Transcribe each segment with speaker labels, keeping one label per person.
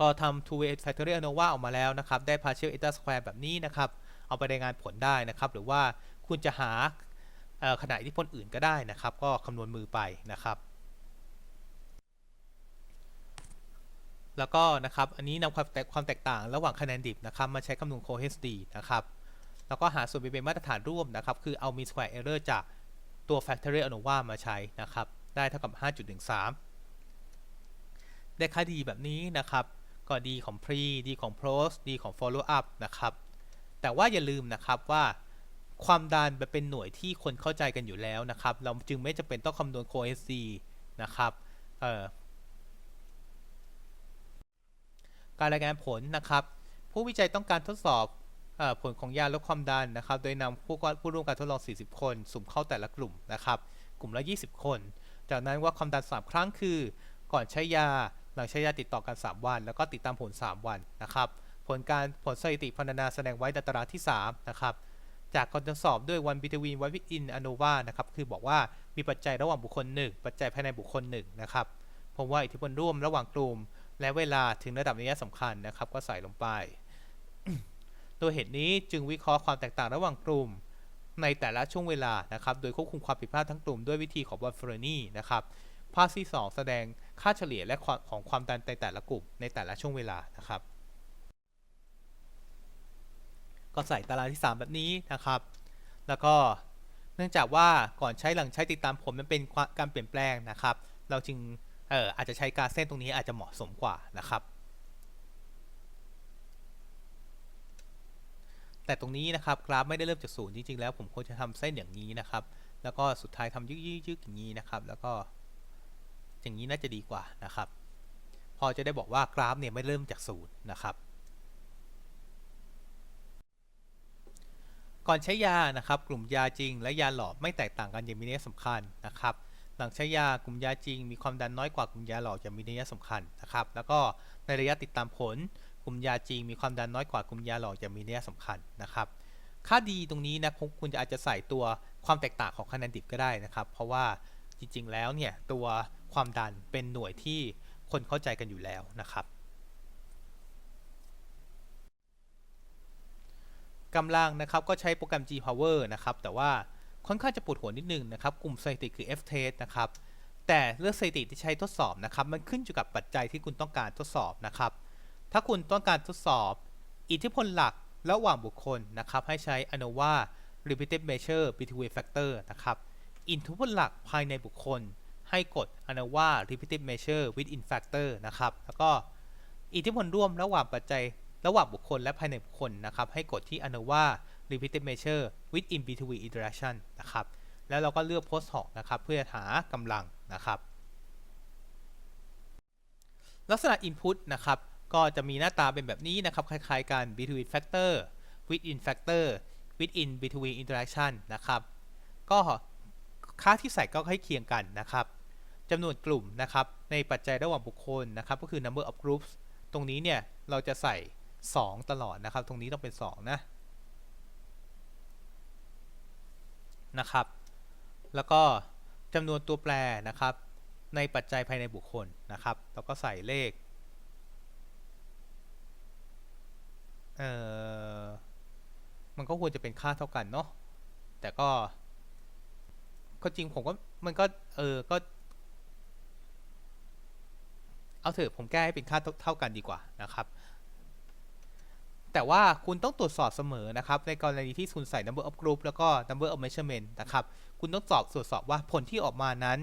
Speaker 1: ก็ทำ two way factorial ANOVA ออกมาแล้วนะครับ ได้ partial eta square แบบนี้นะครับ เอาไปรายงานผลได้นะครับ หรือว่าคุณจะหาขนาดอิทธิพลอื่นก็ได้นะครับ ก็คำนวณมือไปนะครับ แล้วก็นะครับ อันนี้นำความแตกความแตกต่างระหว่างคะแนนดิบนะครับ มาใช้คำนวณ cohesity นะครับ แล้วก็หาส่วนเป็นมาตรฐานร่วมนะครับ คือเอา mean square error จากตัว factorial ANOVA มาใช้นะครับ ได้เท่ากับ 5.13 ได้ค่าดีแบบนี้นะครับ ก็ดีของ pre ดีของ post ดีของ follow up นะครับ แต่ว่าอย่าลืมนะครับว่าความดันเป็นหน่วยที่คนเข้าใจกันอยู่แล้วนะครับ เราจึงไม่จำเป็นต้องคำนวณ coesc นะครับการรายงานผลนะครับ ผู้วิจัยต้องการทดสอบออผลของยาลดความดันนะครับ โดยนำผู้ผู้ร่วมการทดลอง 40 คน สุ่มเข้าแต่ละกลุ่มนะครับ กลุ่มละ 20 คน จากนั้นว่าความดัน 3 ครั้งคือ ก่อนใช้ยา หลังใช้ยาติดต่อกัน 3 วัน แล้วก็ติดตามผล 3 วันนะครับ ผลการผลสถิติพรรณนาแสดงไว้ในตารางที่ 3 นะครับ จากการทดสอบด้วย one between one within ANOVA นะครับ คือบอกว่ามีปัจจัยระหว่างบุคคล 1 ปัจจัยภายในบุคคล 1 นะครับผมว่าอิทธิพลร่วมระหว่างกลุ่ม และเวลาถึงระดับนัยสำคัญนะครับ ก็ใส่ลงไปตัวเหตุนี้จึงวิเคราะห์ความแตกต่างระหว่างกลุ่มในแต่ละช่วงเวลานะครับ โดยควบคุมความผิดพลาดทั้งกลุ่มด้วยวิธีของบอลเฟอร์นีนะครับ ภาพที่ 2 แสดง ค่าเฉลี่ยและของความดันในแต่ละกลุ่มในแต่ละช่วงเวลานะครับ ก็ใส่ตารางที่ 3 แบบนี้นะครับ แล้วก็เนื่องจากว่าก่อนใช้หลังใช้ติดตามผลมันเป็นการเปลี่ยนแปลงนะครับ เราจึงเอ่ออาจจะใช้การเส้นตรงนี้อาจจะเหมาะสมกว่านะครับ แต่ตรงนี้นะครับกราฟไม่ได้เริ่มจากศูนย์จริงๆแล้วผมควรจะทำเส้นอย่างนี้นะครับ แล้วก็สุดท้ายทำยึกๆๆอย่างนี้นะครับ แล้วก็ อย่างนี้น่าจะดีกว่านะครับ พอจะได้บอกว่ากราฟเนี่ยไม่เริ่มจากศูนย์นะครับก่อนใช้ยานะครับ กลุ่มยาจริง และยาหลอดไม่แตกต่างกันอย่างมีนัยสำคัญนะครับ หลังใช้ยากลุ่มยาจริง มีความดันน้อยกว่ากลุ่มยาหลอดอย่างมีนัยสำคัญนะครับ แล้วก็ในระยะติดตามผล กลุ่มยาจริง มีความดันน้อยกว่ากลุ่มยาหลอดอย่างมีนัยสำคัญนะครับ ค่าดีตรงนี้นะคุณจะอาจจะใส่ตัวความแตกต่างของคะแนนดิบก็ได้นะครับ เพราะว่าจริง ๆ แล้วเนี่ยตัว ความดันเป็นหน่วยที่คนเข้าใจกันอยู่แล้วนะครับกำลังนะครับก็ใช้โปรแกรม G Power นะครับแต่ว่าค่อนข้างจะปวดหัวนิดนึงนะครับ กลุ่มสถิติคือ F test นะครับแต่เลือกสถิติที่ใช้ทดสอบนะครับมันขึ้นอยู่กับปัจจัยที่คุณต้องการทดสอบนะครับ ถ้าคุณต้องการทดสอบ อิทธิพลหลักระหว่างบุคคลนะครับ ให้ใช้ ANOVA repeated measure between factor นะครับ อิทธิพลหลักภายในบุคคล ให้กด ANOVA repeated measure within factor นะครับ แล้วก็อิทธิพลร่วมระหว่างปัจจัยระหว่างบุคคลและภายในบุคคลนะครับ ให้กดที่ ANOVA repeated measure within between interaction นะครับ แล้วเราก็เลือก post hoc นะครับ เพื่อหากำลังนะครับ ลักษณะ input นะครับ ก็จะมีหน้าตาเป็นแบบนี้นะครับ คล้ายๆกัน between factor within factor within between interaction นะครับ ก็ค่าที่ใส่ก็ให้เคียงกันนะครับ จำนวนกลุ่มนะครับในปัจจัยระหว่างบุคคลนะครับก็คือ number of groups ตรงนี้เนี่ยเราจะใส่ 2 ตลอดนะครับ ตรงนี้ต้องเป็น 2 นะนะครับ แล้วก็จำนวนตัวแปรนะครับ ในปัจจัยภายในบุคคลนะครับเราก็ใส่เลขเอ่อมันก็ควรจะเป็นค่าเท่ากันเนาะแต่ก็ก็จริงผมก็มันก็เออก็ เอาเถอะผมแก้ให้เป็นค่าเท่ากันดีกว่านะครับแต่ว่าคุณต้องตรวจสอบเสมอนะครับ ในกรณีที่คุณใส่ number of group แล้วก็ number of measurement นะครับ คุณต้องสอบตรวจสอบว่าผลที่ออกมานั้น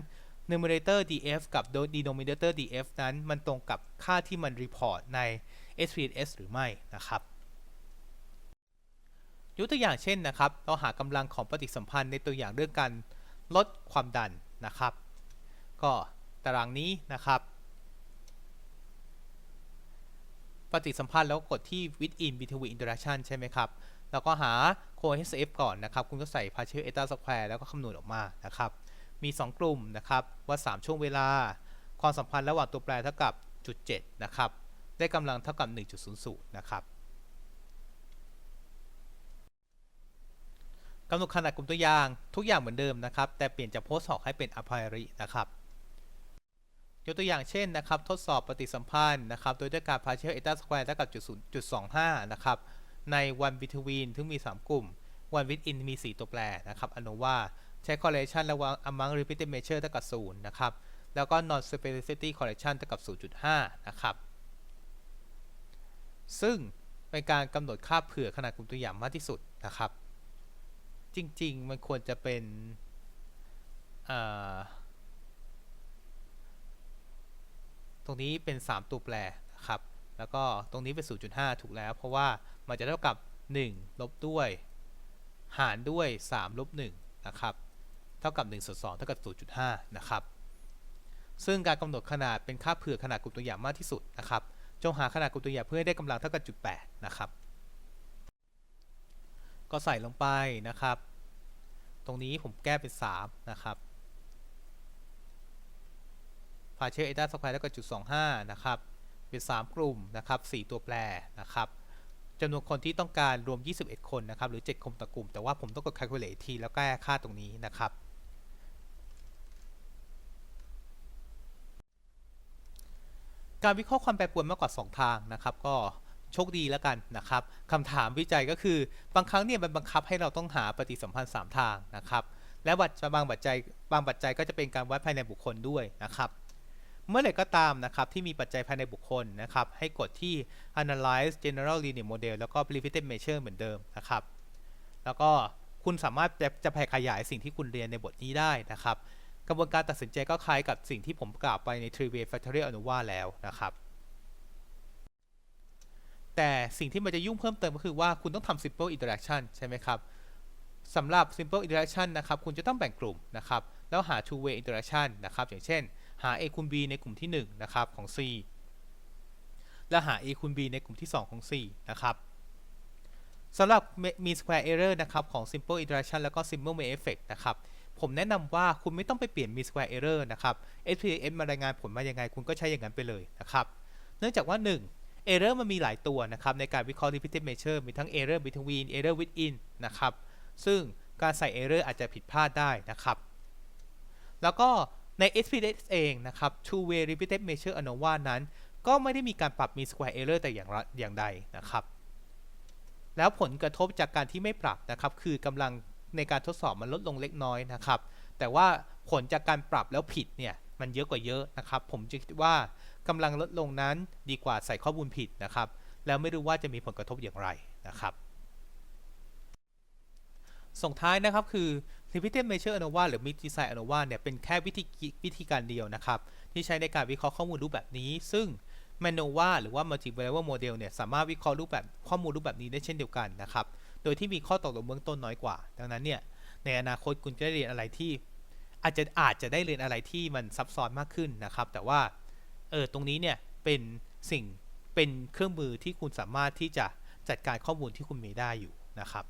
Speaker 1: numerator df กับ denominator df นั้น มันตรงกับค่าที่มัน report ใน SPSS หรือไม่นะครับยกตัวอย่างเช่นนะครับ เราหากำลังของปฏิสัมพันธ์ในตัวอย่างเรื่องการลดความดันนะครับ ก็ตารางนี้นะครับ ปฏิสัมพันธ์แล้วกดที่ within between interaction ใช่ไหมครับ แล้วก็หา cohesive ก่อนนะครับ คุณก็ใส่ partial eta square แล้วก็คำนวณออกมานะครับ มี 2 กลุ่มนะครับว่า3ช่วงเวลา ความสัมพันธ์ระหว่างตัวแปรเท่ากับจุด7นะครับ ได้กำลังเท่ากับ 1.00 นะครับกำหนดขนาดกลุ่มตัวอย่างทุกอย่างเหมือนเดิมนะครับ แต่เปลี่ยนจาก post hoc ให้เป็น a priori นะครับ ยกตัวอย่างเช่นนะครับ ทดสอบปฏิสัมพันธ์นะครับ โดยด้วยการ partial eta square เท่ากับจุดศูนย์จุดสองห้านะครับ ใน one between ซึ่งมี 3 กลุ่ม one within มี 4 ตัวแปรนะครับ ANOVA ใช้ correlation ระหว่าง among repeated measure เท่ากับ 0 นะครับ แล้วก็ non specificity correlation เท่ากับ 0.5 นะครับ ซึ่งเป็นการกำหนดค่าเผื่อขนาดกลุ่มตัวอย่างมากที่สุดนะครับ จริง ๆ มันควรจะเป็นอ่า ตรงนี้เป็น 3 ตัวแปรนะครับ แล้วก็ตรงนี้เป็น 0.5 ถูกแล้ว เพราะว่ามันจะเท่ากับ 1 ลบด้วย หารด้วย 3 ลบ1นะครับ เท่ากับ1ส่วน2เท่ากับ 0.5 นะครับ ซึ่งการกำหนดขนาดเป็นค่าเผื่อขนาดกลุ่มตัวอย่างมากที่สุดนะครับ จงหาขนาดกลุ่มตัวอย่างเพื่อให้ได้กำลังเท่ากับจุด8นะครับ ก็ใส่ลงไปนะครับ ตรงนี้ผมแก้เป็น 3 นะครับ partial eta square เท่ากับจุด25นะครับ เป็น 3 กลุ่มนะครับ4ตัวแปรนะครับจำนวนคนที่ต้องการรวม 21 คนนะครับ หรือ 7 คนต่อกลุ่ม แต่ว่าผมต้องกด calculate ที แล้วแก้ค่าตรงนี้นะครับ การวิเคราะห์ความแปรปรวนมากกว่า 2 ทางนะครับ ก็โชคดีแล้วกันนะครับคำถามวิจัยก็คือบางครั้งเนี่ยมันบังคับให้เราต้องหาปฏิสัมพันธ์ 3 ทางนะครับ และบัจบางปัจจัยบางปัจจัยก็จะเป็นการวัดภายในบุคคลด้วยนะครับ เมื่อไหร่ก็ตามนะครับที่มีปัจจัยภายในบุคคลนะครับให้กดที่ analyze general linear model แล้วก็ repeated measure เหมือนเดิมนะครับ แล้วก็คุณสามารถจะจะแผ่ขยายสิ่งที่คุณเรียนในบทนี้ได้นะครับ กระบวนการตัดสินใจก็คล้ายกับสิ่งที่ผมกล่าวไปใน trivial factorial ANOVA แล้วนะครับแต่สิ่งที่มันจะยุ่งเพิ่มเติมก็คือว่าคุณต้องทำ simple interaction ใช่ไหมครับสำหรับ simple interaction นะครับ คุณจะต้องแบ่งกลุ่มนะครับ แล้วหา two way interaction นะครับ อย่างเช่น หา a คูณ b ในกลุ่มที่1นะครับของ c แล้วหา a คูณ b ในกลุ่มที่ 2 ของ c นะครับสำหรับ mean square error นะครับของ simple iteration แล้วก็ simple main effect นะครับ ผมแนะนำว่าคุณไม่ต้องไปเปลี่ยน mean square error นะครับ SPS มารายงานผลมายังไง คุณก็ใช้อย่างนั้นไปเลยนะครับ เนื่องจากว่า 1 error มันมีหลายตัวนะครับ ในการวิเคราะห์ repeated measure มีทั้ง error between error within นะครับ ซึ่งการใส่ error อาจจะผิดพลาดได้นะครับ แล้วก็ ใน SPSS เองนะครับ two way repeated measure ANOVA นั้น ก็ไม่ได้มีการปรับ mean square error แต่อย่างอย่างใดนะครับ แล้วผลกระทบจากการที่ไม่ปรับนะครับ คือกำลังในการทดสอบมันลดลงเล็กน้อยนะครับ แต่ว่าผลจากการปรับแล้วผิดเนี่ย มันเยอะกว่าเยอะนะครับ ผมจะคิดว่ากำลังลดลงนั้นดีกว่าใส่ข้อมูลผิดนะครับ แล้วไม่รู้ว่าจะมีผลกระทบอย่างไรนะครับ ส่งท้ายนะครับคือ repeated measure ANOVA หรือ mid design ANOVA เนี่ยเป็นแค่วิธีวิธีการเดียวนะครับ ที่ใช้ในการวิเคราะห์ข้อมูลรูปแบบนี้ ซึ่ง MANOVA หรือว่า multi variable model เนี่ยสามารถวิเคราะห์รูปแบบข้อมูลรูปแบบนี้ได้เช่นเดียวกันนะครับ โดยที่มีข้อตกลงเบื้องต้นน้อยกว่า ดังนั้นเนี่ยในอนาคตคุณจะได้เรียนอะไรที่อาจจะอาจจะได้เรียนอะไรที่มันซับซ้อนมากขึ้นนะครับ แต่ว่าเออตรงนี้เนี่ยเป็นสิ่งเป็นเครื่องมือที่คุณสามารถที่จะจัดการข้อมูลที่คุณมีได้อยู่นะครับ